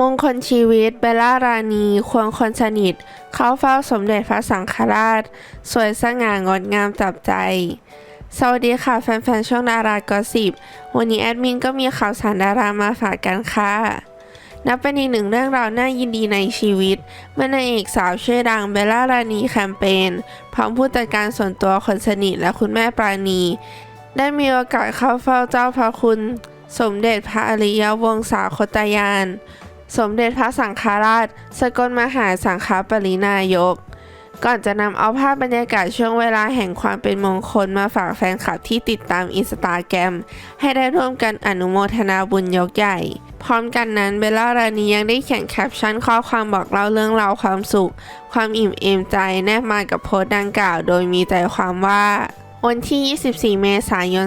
มงคลชีวิตเบลล่ารานีควงคนสนิท เข้าเฝ้าสมเด็จพระสังฆราช สวยสง่างดงามจับใจ สวัสดีค่ะแฟนๆ ช่องดารากอสิบวันนี้แอดมินก็มีข่าวสารดารามาฝากกันค่ะ นับเป็นอีกหนึ่งเรื่องราวน่ายินดีในชีวิต เมื่อนางเอกสาวชื่อดังเบลล่ารานีแคมเปญพร้อมผู้จัดการส่วนตัวคนสนิทและคุณแม่ปราณี ได้มีโอกาสเข้าเฝ้าเจ้าพระคุณ สมเด็จพระอริยวงศาคตยาน สมเด็จพระสังฆราช สกลมหาสังฆปรินายก ก่อนจะนำเอาภาพบรรยากาศช่วงเวลาแห่งความเป็นมงคลมาฝากแฟนคลับที่ติดตามอินสตาแกรม ให้ได้ร่วมกันอนุโมทนาบุญยกใหญ่ พร้อมกันนั้นเบลล่ารานียังได้เขียนแคปชั่นข้อความบอกเล่าเรื่องราวความสุข ความอิ่มเอมใจแนบมากับโพสต์ดังกล่าว โดยมีใจความว่าวันที่ 24 เมษายน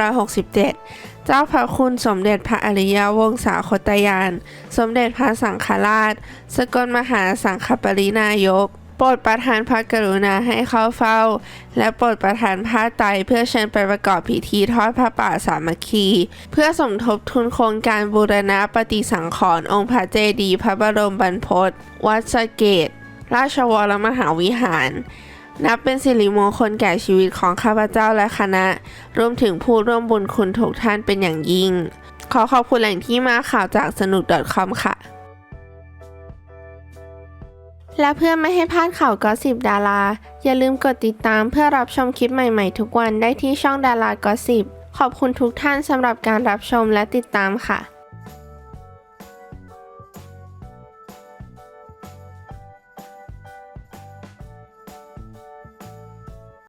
2567 เจ้าพระคุณสมเด็จพระอริยวงศาคตยาน สมเด็จพระสังฆราช สกลมหาสังฆปรินายก โปรดประทานพระกรุณาให้เข้าเฝ้า และโปรดประทานผ้าไตรเพื่อเชิญไปประกอบพิธีทอดพระป่าสามัคคี เพื่อสมทบทุนโครงการบูรณะปฏิสังขรณ์องค์พระเจดีย์พระบรมบรรพตวัดสะเกต ราชวรมหาวิหาร นับเป็นสิริมงคลแก่ชีวิตของข้าพเจ้าและคณะ รวมถึงผู้ร่วมบุญคุณทุกท่านเป็นอย่างยิ่ง ขอขอบคุณแหล่งที่มาข่าวจากสนุก .com ค่ะ และเพื่อไม่ให้พลาดข่าวก็สิบดารา อย่าลืมกดติดตามเพื่อรับชมคลิปใหม่ๆ ทุกวันได้ที่ช่องดารากอสิบขอบคุณทุกท่านสำหรับการรับชมและติดตามค่ะ